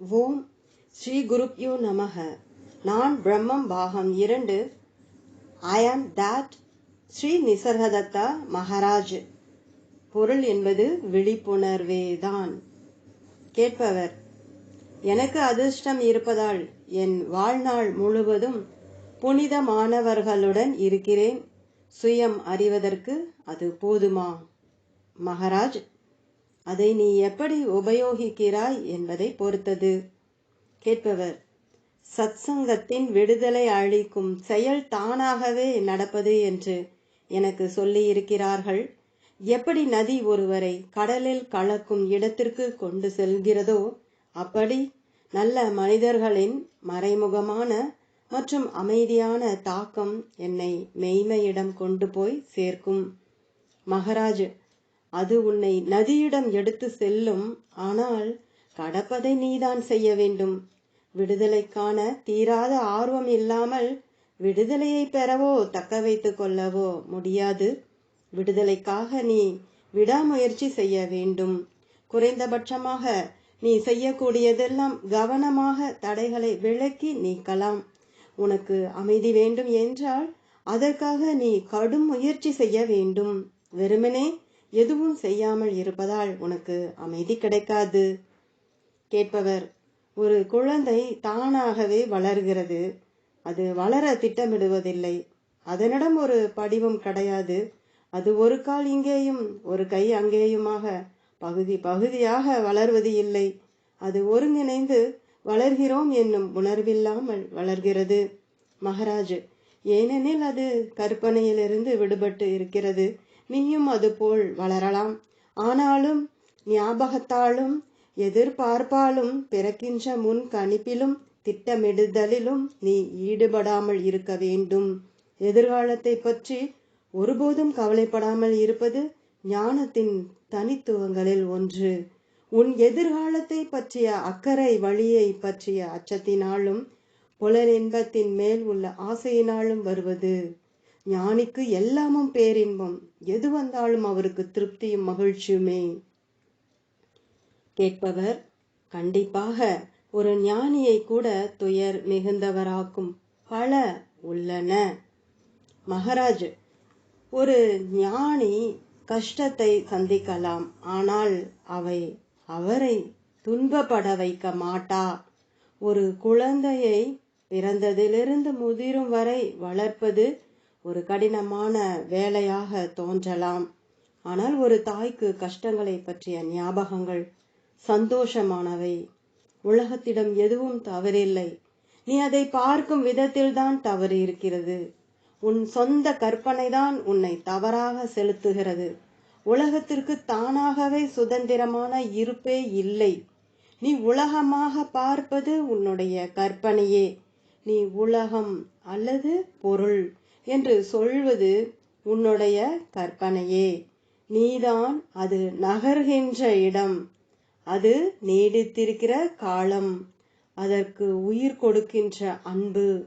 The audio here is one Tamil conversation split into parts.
ஓம் ஸ்ரீ குருப்யூ நமக நான் பிரம்மம் பாகம் இரண்டு. ஐ ஆம் தட் ஸ்ரீ நிசர்கதத்தா மகாராஜ். பொருள் என்பது விழிப்புணர்வே தான். கேட்பவர் எனக்கு அதிர்ஷ்டம் இருப்பதால் என் வாழ்நாள் முழுவதும் புனிதமானவர்களுடன் இருக்கிறேன். சுயம் அறிவதற்கு அது போதுமா? மகாராஜ் அதை நீ எப்படி உபயோகிக்கிறாய் என்பதை பொறுத்தது. கேட்பவர் சத்சங்கத்தின் விடுதலை அளிக்கும் செயல் தானாகவே நடப்பது என்று எனக்கு சொல்லியிருக்கிறார்கள். எப்படி நதி ஒருவரை கடலில் கலக்கும் இடத்திற்கு கொண்டு செல்கிறதோ அப்படி நல்ல மனிதர்களின் மறைமுகமான மற்றும் அமைதியான தாக்கம் என்னை மெய்மையிடம் கொண்டு போய் சேர்க்கும் மகராஜ் அது உன்னை நதியிடம் எடுத்து செல்லும். ஆனால் கடப்பதை நீதான் செய்ய வேண்டும். விடுதலைக்கான தீராத ஆர்வம் இல்லாமல் விடுதலையை பெறவோ தக்க வைத்து கொள்ளவோ முடியாது. விடுதலைக்காக நீ விடாமுயற்சி செய்ய வேண்டும். குறைந்தபட்சமாக நீ செய்யக்கூடியதெல்லாம் கவனமாக தடைகளை விலக்கி நீக்கலாம். உனக்கு அமைதி வேண்டும் என்றால் அதற்காக நீ கடும் முயற்சி செய்ய வேண்டும். வெறுமனே எதுவும் செய்யாமல் இருப்பதால் உனக்கு அமைதி கிடைக்காது. கேட்பவர் ஒரு குழந்தை தானாகவே வளர்கிறது. அது வளர திட்டமிடுவதில்லை. அதனிடம் ஒரு படிவம் கிடையாது. அது ஒரு கால் இங்கேயும் ஒரு கை அங்கேயுமாக பகுதி பகுதியாக வளர்வது இல்லை. அது ஒருங்கிணைந்து வளர்கிறோம் என்னும் உணர்வில்லாமல் வளர்கிறது. மகராஜ் ஏனெனில் அது கற்பனையிலிருந்து விடுபட்டு இருக்கிறது. நீயும் அதுபோல் வளரலாம். ஆனாலும் ஞாபகத்தாலும் எதிர்பார்ப்பாலும் பிறக்கின்ற முன் கணிப்பிலும் திட்டமிடுதலிலும் நீ ஈடுபடாமல் இருக்க வேண்டும். எதிர்காலத்தை பற்றி ஒருபோதும் கவலைப்படாமல் இருப்பது ஞானத்தின் தனித்துவங்களில் ஒன்று. உன் எதிர்காலத்தை பற்றிய அக்கறை வழியை பற்றிய அச்சத்தினாலும் புலனின்பத்தின் மேல் உள்ள ஆசையினாலும் வருவது ஞானிக்கு எல்லாமும் பேரின்பம். எது வந்தாலும் அவருக்கு திருப்தியும் மகிழ்ச்சியுமே. கேட்பவர் கண்டிப்பாக ஒரு ஞானியை கூட துயர் மிகுந்தவராக்கும் பல உள்ளன. மகராஜ் ஒரு ஞானி கஷ்டத்தை சந்திக்கலாம் ஆனால் அவை அவரை துன்பப்பட வைக்க மாட்டா. ஒரு குழந்தையை பிறந்ததிலிருந்து முதிரும் வரை வளர்ப்பது ஒரு கடினமான வேலையாக தோன்றலாம். ஆனால் ஒரு தாய்க்கு கஷ்டங்களை பற்றிய ஞாபகங்கள் சந்தோஷமானவை. உலகத்திடம் எதுவும் தவறில்லை. நீ அதை பார்க்கும் விதத்தில்தான் தவறு இருக்கிறது உன் சொந்த கற்பனைதான் உன்னை தவறாக செலுத்துகிறது. உலகத்திற்கு தானாகவே சுதந்திரமான இருப்பே இல்லை. நீ உலகமாக பார்ப்பது உன்னுடைய கற்பனையே. நீ உலகம் அல்லது பொருள். என்று சொல்வது உன்னுடைய கற்பனையே. நீதான் அது நகர்கின்ற இடம். அது நீடித்திருக்கிற காலம். அதற்கு உயிர் கொடுக்கின்ற அன்பு.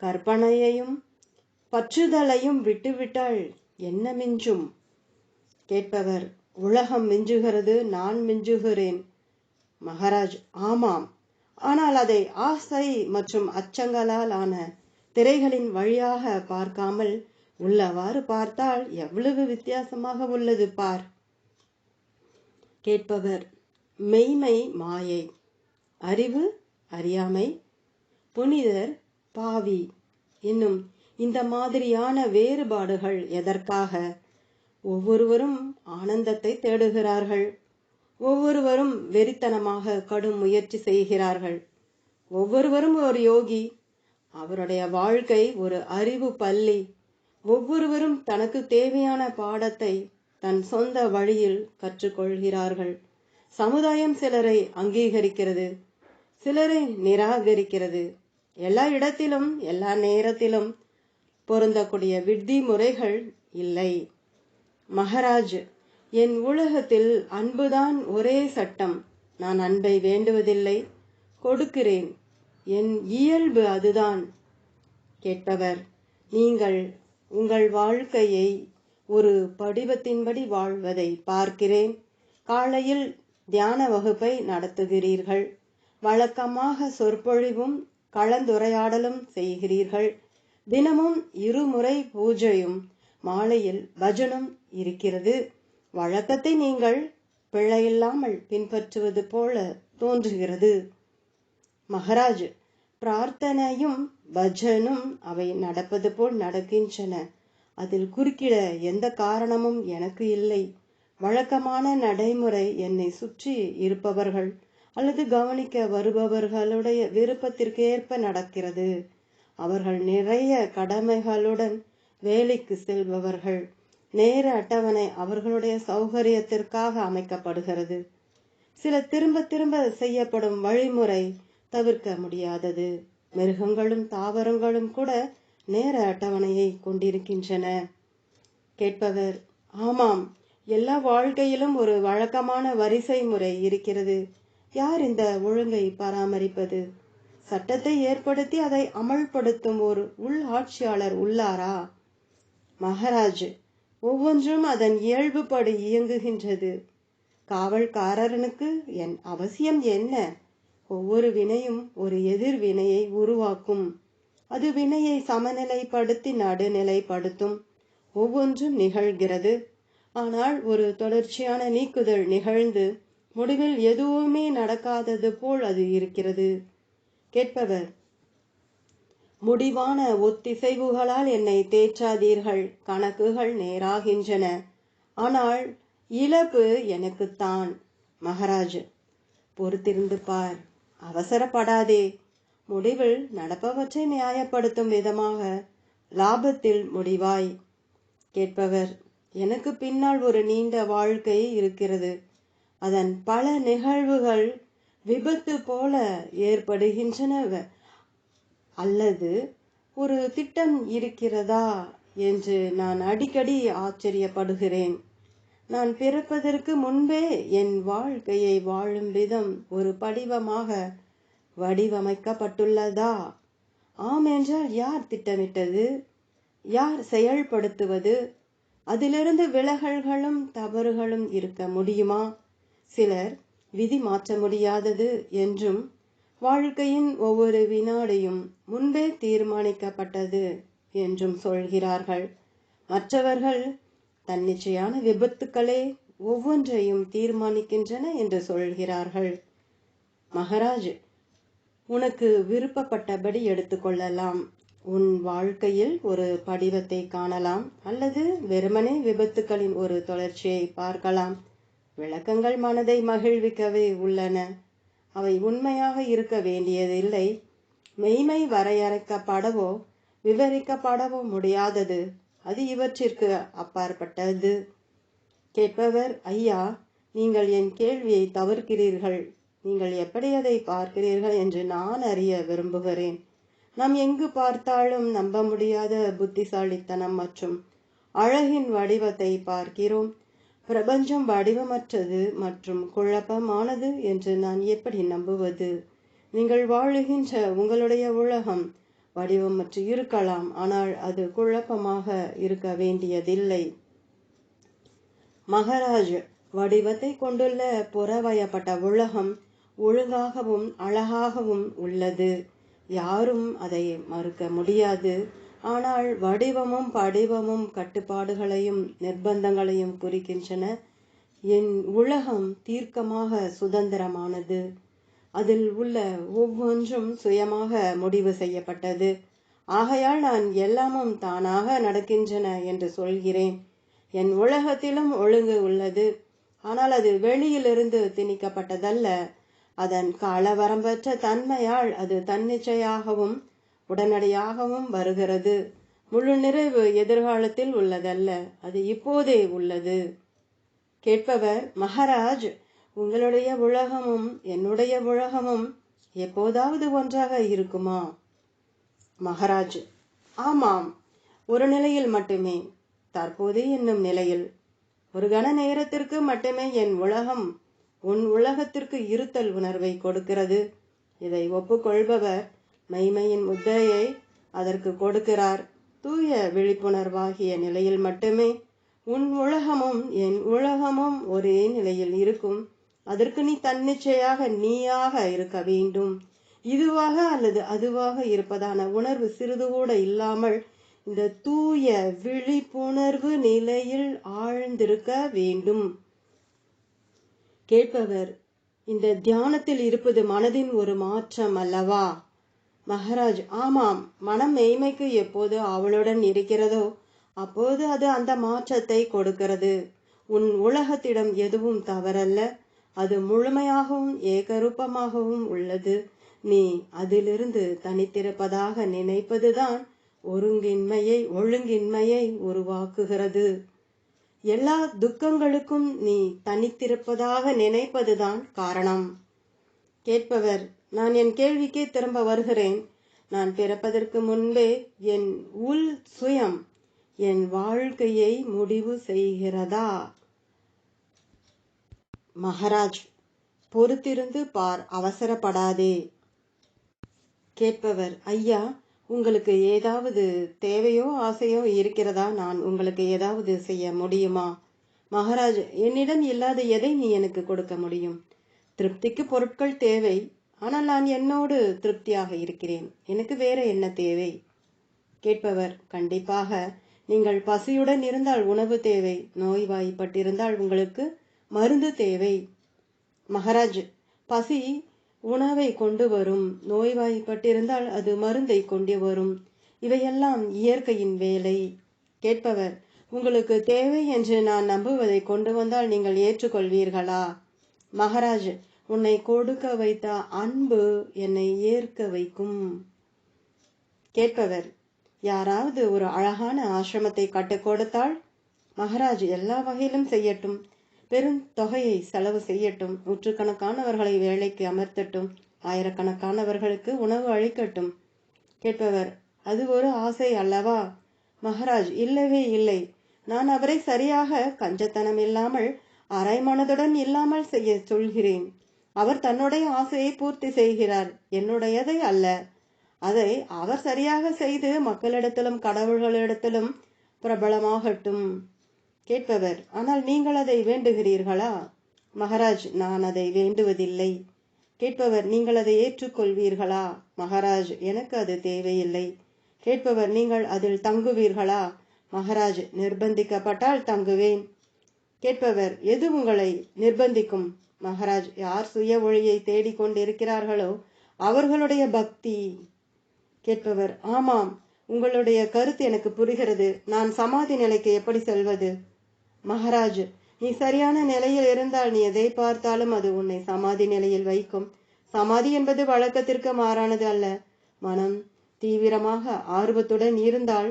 கற்பனையையும் பற்றுதலையும் விட்டுவிட்டால் என்ன மிஞ்சும்? கேட்பவர் உலகம் மிஞ்சுகிறது நான் மிஞ்சுகிறேன். மகாராஜ் ஆமாம். ஆனால் அதை ஆசை மற்றும் அச்சங்களால் ஆன திரைகளின் வழியாக பார்க்காமல் உள்ளவாறு பார்த்தால் எவ்வளவு வித்தியாசமாக உள்ளது பார். கேட்பவர் மெய்மை மாயை அறிவு அறியாமை புனிதர் பாவி என்னும் இந்த மாதிரியான வேறுபாடுகள் எதற்காக? ஒவ்வொருவரும் ஆனந்தத்தை தேடுகிறார்கள். ஒவ்வொருவரும் வெறித்தனமாக கடும் முயற்சி செய்கிறார்கள். ஒவ்வொருவரும் ஒரு யோகி அவருடைய வாழ்க்கை ஒரு அறிவு பள்ளி. ஒவ்வொருவரும் தனக்கு தேவையான பாடத்தை தன் சொந்த வழியில் கற்றுக்கொள்கிறார்கள். சமுதாயம் சிலரை அங்கீகரிக்கிறது சிலரை நிராகரிக்கிறது. எல்லா இடத்திலும் எல்லா நேரத்திலும் பொருந்தக்கூடிய வித்தி முறைகள் இல்லை. மகராஜ் என் உலகத்தில் அன்புதான் ஒரே சட்டம். நான் அன்பை வேண்டுவதில்லை கொடுக்கிறேன். என் இயல்பு அதுதான். கேட்பவர் நீங்கள் உங்கள் வாழ்க்கையை ஒரு படிவத்தின்படி வாழ்வதை பார்க்கிறேன். காலையில் தியான வகுப்பை நடத்துகிறீர்கள். வழக்கமாக சொற்பொழிவும் கலந்துரையாடலும் செய்கிறீர்கள். தினமும் இருமுறை பூஜையும் மாலையில் பஜனும் இருக்கிறது. வழக்கத்தை நீங்கள் பிழையில்லாமல் பின்பற்றுவது போல தோன்றுகிறது. மகராஜ் பிரார்த்தனையும் பஜனும் அவை நடப்பது போல் நடக்கின்றன. அதில் குறுக்கிட எந்த காரணமும் எனக்கு இல்லை. வழக்கமான நடைமுறை என்னை சுற்றி இருப்பவர்கள் அல்லது கவனிக்க வருபவர்களுடைய விருப்பத்திற்கு ஏற்ப நடக்கிறது. அவர்கள் நிறைய கடமைகளுடன் வேலைக்கு செல்பவர்கள். நேர அட்டவணை அவர்களுடைய சௌகரியத்திற்காக அமைக்கப்படுகிறது. சில திரும்ப திரும்ப செய்யப்படும் வழிமுறை தவிர்க்க முடியாதது. மிருகங்களும் தாவரங்களும் கூட நேர அட்டவணையை கொண்டிருக்கின்றன. கேட்பவர் ஆமாம் எல்லா வாழ்க்கையிலும் ஒரு வழக்கமான வரிசை முறை இருக்கிறது. யார் இந்த ஒழுங்கை பராமரிப்பது? சட்டத்தை ஏற்படுத்தி அதை அமல்படுத்தும் ஒரு உள் ஆட்சியாளர் உள்ளாரா? மகாராஜ் ஒவ்வொன்றும் அதன் இயல்புபடி இயங்குகின்றது. காவல்காரனுக்கு என் அவசியம் என்ன? ஒவ்வொரு வினையும் ஒரு எதிர் வினையை உருவாக்கும். அது வினையை சமநிலைப்படுத்தி நடுநிலைப்படுத்தும். ஒவ்வொன்றும் நிகழ்கிறது. ஆனால் ஒரு தொடர்ச்சியான நீக்குதல் நிகழ்ந்து முடிவில் எதுவுமே நடக்காதது போல் அது இருக்கிறது. கேட்பவர் முடிவான ஒத்திசைவுகளால் என்னை தேற்றாதீர்கள். கணக்குகள் நேராகின்றன. ஆனால் இழப்பு எனக்குத்தான். மகாராஜ் பொறுத்திருந்து பார். அவசரப்படாதே. முடிவில் நடப்பவற்றை நியாயப்படுத்தும் விதமாக லாபத்தில் முடிவாய். கேட்பவர் எனக்கு பின்னால் ஒரு நீண்ட வாழ்க்கை இருக்கிறது. அதன் பல நிகழ்வுகள் விபத்து போல ஏற்படுகின்றன அல்லது ஒரு திட்டம் இருக்கிறதா? என்று நான் அடிக்கடி ஆச்சரியப்படுகிறேன். நான் பிறப்பதற்கு முன்பே என் வாழ்க்கையை வாழும் விதம் ஒரு படிவமாக வடிவமைக்கப்பட்டுள்ளதா? ஆம் என்றால் யார் திட்டமிட்டது? யார் செயல்படுத்துவது? அதிலிருந்து விலகல்களும் தவறுகளும் இருக்க முடியுமா? சிலர் விதி மாற்ற முடியாதது என்றும் வாழ்க்கையின் ஒவ்வொரு வினாடியும் முன்பே தீர்மானிக்கப்பட்டது என்றும் சொல்கிறார்கள். மற்றவர்கள் தன்னிச்சையான விபத்துக்களே ஒவ்வொன்றையும் தீர்மானிக்கின்றன என்று சொல்கிறார்கள். மகாராஜ் உனக்கு விருப்பப்பட்டபடி எடுத்துக்கொள்ளலாம். உன் வாழ்க்கையில் ஒரு படிவத்தை காணலாம் அல்லது வெறுமனே விபத்துக்களின் ஒரு தொடர்ச்சியை பார்க்கலாம். விளக்கங்கள் மனதை மகிழ்விக்கவே உள்ளன. அவை உண்மையாக இருக்க வேண்டியதில்லை. மெய்மை வரையறைக்கப்படவோ விவரிக்கப்படவோ முடியாதது. அது இவற்றிற்கு அப்பாற்பட்டது. கேட்பவர் ஐயா நீங்கள் என் கேள்வியை தவிர்க்கிறீர்கள். நீங்கள் எப்படி அதை பார்க்கிறீர்கள் என்று நான் அறிய விரும்புகிறேன். நாம் எங்கு பார்த்தாலும் நம்ப முடியாத புத்திசாலித்தனம் மற்றும் அழகின் வடிவத்தை பார்க்கிறோம். பிரபஞ்சம் வடிவமற்றது மற்றும் குழப்பமானது என்று நான் எப்படி நம்புவது? நீங்கள் வாழுகின்ற உங்களுடைய உலகம் வடிவமற்று இருக்கலாம் ஆனால் அது குழப்பமாக இருக்க வேண்டியதில்லை. மகராஜ் வடிவத்தை கொண்டுள்ள புறவயப்பட்ட உலகம் ஒழுங்காகவும் அழகாகவும் உள்ளது. யாரும் அதை மறுக்க முடியாது. ஆனால் வடிவமும் படிவமும் கட்டுப்பாடுகளையும் நிர்பந்தங்களையும் குறிக்கின்றன. என் உலகம் தீர்க்கமாக சுதந்திரமானது. அதில் உள்ள ஒவ்வொன்றும் சுயமாக முடிவு செய்யப்பட்டது. ஆகையால் நான் எல்லாமும் தானாக நடக்கின்றன என்று சொல்கிறேன். என் உலகத்திலும் ஒழுங்கு உள்ளது. ஆனால் அது வெளியிலிருந்து திணிக்கப்பட்டதல்ல. அதன் காலவரம்பற்ற தன்மையால் அது தன்னிச்சையாகவும் உடனடியாகவும் வருகிறது. முழு நிறைவு எதிர்காலத்தில் உள்ளதல்ல. அது இப்போதே உள்ளது. கேட்பவர் மகாராஜ் உங்களுடைய உலகமும் என்னுடைய உலகமும் எப்போதாவது ஒன்றாக இருக்குமா? மகாராஜ் ஆமாம் ஒரு நிலையில் மட்டுமே. தற்போது என்னும் நிலையில் ஒரு கன நேரத்திற்கு மட்டுமே என் உலகம் உன் உலகத்திற்கு இருத்தல் உணர்வை கொடுக்கிறது. இதை ஒப்புக்கொள்பவர் மெய்மையின் முத்திரையை அதற்கு கொடுக்கிறார். தூய விழிப்புணர்வாகிய நிலையில் மட்டுமே உன் உலகமும் என் உலகமும் ஒரே நிலையில் இருக்கும். அதற்கு நீ தன்னிச்சையாக நீயாக இருக்க வேண்டும். இதுவாக அல்லது அதுவாக இருப்பதான உணர்வு சிறிது கூட இல்லாமல் இந்த தூய விழிப்புணர்வு நிலையில் ஆழ்ந்திருக்க வேண்டும். கேட்பவர் இந்த தியானத்தில் இருப்பது மனதின் ஒரு மாற்றம் அல்லவா? மகராஜ் ஆமாம் மனம் மெய்மைக்கு எப்போது அவளுடன் இருக்கிறதோ அப்போது அது அந்த மாற்றத்தை கொடுக்கிறது. உன் உலகத்திடம் எதுவும் தவறல்ல. அது முழுமையாகவும் ஏகரூபமாகவும் உள்ளது. நீ அதிலிருந்து தனித்திருப்பதாக நினைப்பதுதான் ஒருங்கின்மையை ஒழுங்கின்மையை உருவாக்குகிறது. எல்லா துக்கங்களுக்கும் நீ தனித்திருப்பதாக நினைப்பதுதான் காரணம். கேட்பவர் நான் என் கேள்விக்கே திரும்ப வருகிறேன். நான் பிறப்பதற்கு முன்பே என் உள் சுயம் என் வாழ்க்கையை முடிவு செய்கிறதா? மகராஜ் பொறுத்திருந்து பார் அவசரப்படாதே. கேட்பவர் ஐயா உங்களுக்கு ஏதாவது தேவையோ ஆசையோ இருக்கிறதா? நான் உங்களுக்கு ஏதாவது செய்ய முடியுமா? மகாராஜ் என்னிடம் இல்லாத எதை நீ எனக்கு கொடுக்க முடியும்? திருப்திக்கு பொருட்கள் தேவை. ஆனால் நான் என்னோடு திருப்தியாக இருக்கிறேன். எனக்கு வேற என்ன தேவை? கேட்பவர் கண்டிப்பாக. நீங்கள் பசியுடன் இருந்தால் உணவு தேவை. நோய்வாய்ப்பட்டிருந்தால் உங்களுக்கு மருந்து தேவை. மகாராஜ் பசி உணவை கொண்டு வரும். நோய்வாய்ப்பட்டிருந்தால் அது மருந்தை கொண்டு வரும். இவையெல்லாம் இயற்கையின் வேலை. கேட்பவர் உங்களுக்கு தேவை என்று நான் நம்புவதை கொண்டு வந்தால் நீங்கள் ஏற்றுக்கொள்வீர்களா? மகாராஜ் உன்னை கொடுக்க வைத்த அன்பு என்னை ஏற்க வைக்கும். கேட்பவர் யாராவது ஒரு அழகான ஆசிரமத்தை கட்டுக் கொடுத்தால்? மகாராஜ் எல்லா வகையிலும் செய்யட்டும். பெரும் தொகையை செலவு செய்யட்டும். நூற்றுக்கணக்கானவர்களை வேலைக்கு அமர்த்தட்டும். ஆயிரக்கணக்கானவர்களுக்கு உணவு அளிக்கட்டும். கேட்பவர் அது ஒரு ஆசை அல்லவா? மகாராஜ் இல்லவே இல்லை. நான் அவரை சரியாக கஞ்சத்தனம் இல்லாமல் அரைமனதுடன் இல்லாமல் செய்ய சொல்கிறேன். அவர் தன்னுடைய ஆசையை பூர்த்தி செய்கிறார். என்னுடையதை அல்ல. அதை அவர் சரியாக செய்து மக்களிடத்திலும் கடவுள்களிடத்திலும் பிரபலமாகட்டும். கேட்பவர் ஆனால் நீங்கள் அதை வேண்டுகிறீர்களா? மகாராஜ் நான் அதை வேண்டுவதில்லை. கேட்பவர் நீங்கள் அதை ஏற்றுக்கொள்வீர்களா? மகாராஜ் எனக்கு அது தேவையில்லை. கேட்பவர் நீங்கள் அதில் தங்குவீர்களா? மகாராஜ் நிர்பந்திக்கப்பட்டால் தங்குவேன். கேட்பவர் எது உங்களை நிர்பந்திக்கும்? மகாராஜ் யார் சுய ஒளியை தேடிக்கொண்டிருக்கிறார்களோ அவர்களுடைய பக்தி. கேட்பவர் ஆமாம் உங்களுடைய கருத்து எனக்கு புரிகிறது. நான் சமாதி நிலைக்கு எப்படி செல்வது? மகாராஜ் நீ சரியான நிலையில் இருந்தால் நீ எதை பார்த்தாலும் அது உன்னை சமாதி நிலையில் வைக்கும். சமாதி என்பது வழக்கத்திற்கு மாறானது அல்ல. மனம் தீவிரமாக ஆர்வத்துடன் இருந்தால்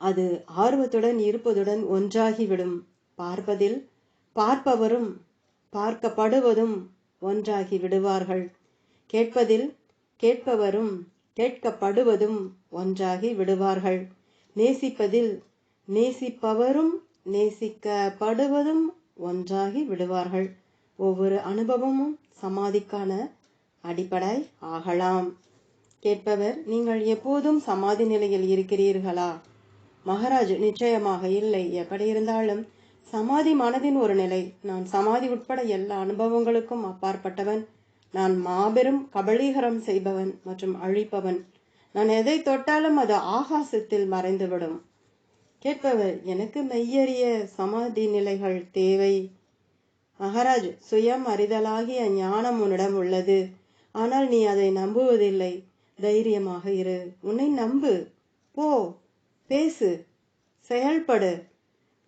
அது ஆர்வத்துடன் இருப்பதுடன் ஒன்றாகிவிடும். பார்ப்பதில் பார்ப்பவரும் பார்க்கப்படுவதும் ஒன்றாகி விடுவார்கள். கேட்பதில் கேட்பவரும் கேட்கப்படுவதும் ஒன்றாகி விடுவார்கள். நேசிப்பதில் நேசிப்பவரும் நேசிக்கப்படுவதும் ஒன்றாகி விடுவார்கள். ஒவ்வொரு அனுபவமும் சமாதிக்கான அடிப்படை ஆகலாம். கேட்பவர் நீங்கள் எப்போதும் சமாதி நிலையில் இருக்கிறீர்களா? மகாராஜ் நிச்சயமாக இல்லை. எப்படி இருந்தாலும் சமாதி மனதின் ஒரு நிலை. நான் சமாதி உட்பட எல்லா அனுபவங்களுக்கும் அப்பாற்பட்டவன். நான் மாபெரும் கபலீகரம் செய்பவன் மற்றும் அழிப்பவன். நான் எதை தொட்டாலும் அது ஆகாசத்தில் மறைந்துவிடும். கேட்பவர் எனக்கு மெய்யறிய சமாதி நிலைகள் தேவை. மகாராஜ் சுயம் அறிதலாகிய ஞானம் உன்னிடம் உள்ளது. ஆனால் நீ அதை நம்புவதில்லை. தைரியமாக இரு. உன்னை நம்பு. போ. பேசு. செயல்படு.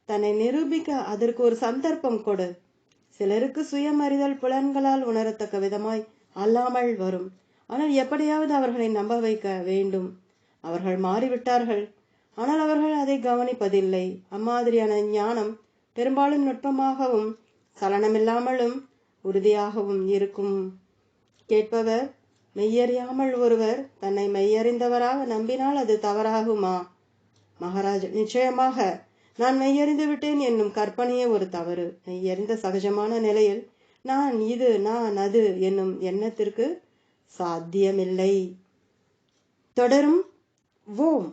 தன்னை நிரூபிக்க அதற்கு ஒரு சந்தர்ப்பம் கொடு. சிலருக்கு சுயமறிதல் புலன்களால் உணரத்தக்க விதமாய் அல்லாமல் வரும். ஆனால் எப்படியாவது அவர்களை நம்ப வைக்க வேண்டும். அவர்கள் மாறிவிட்டார்கள். ஆனால் அவர்கள் அதை கவனிப்பதில்லை. அம்மாதிரியான ஞானம் பெரும்பாலும் நுட்பமாகவும் சலனமில்லாமலும் உறுதியாகவும் இருக்கும். கேட்பவர் மெய்யறியாமல் ஒருவர் தன்னை மெய்யறிந்தவராக நம்பினால் அது தவறாகுமா? மகாராஜ் நிச்சயமாக. நான் மெய்யறிந்து விட்டேன் என்னும் கற்பனையே ஒரு தவறு. மெய்யறிந்த சகஜமான நிலையில் நான் இது நான் அது என்னும் எண்ணத்திற்கு சாத்தியமில்லை. தொடரும். ஓம்.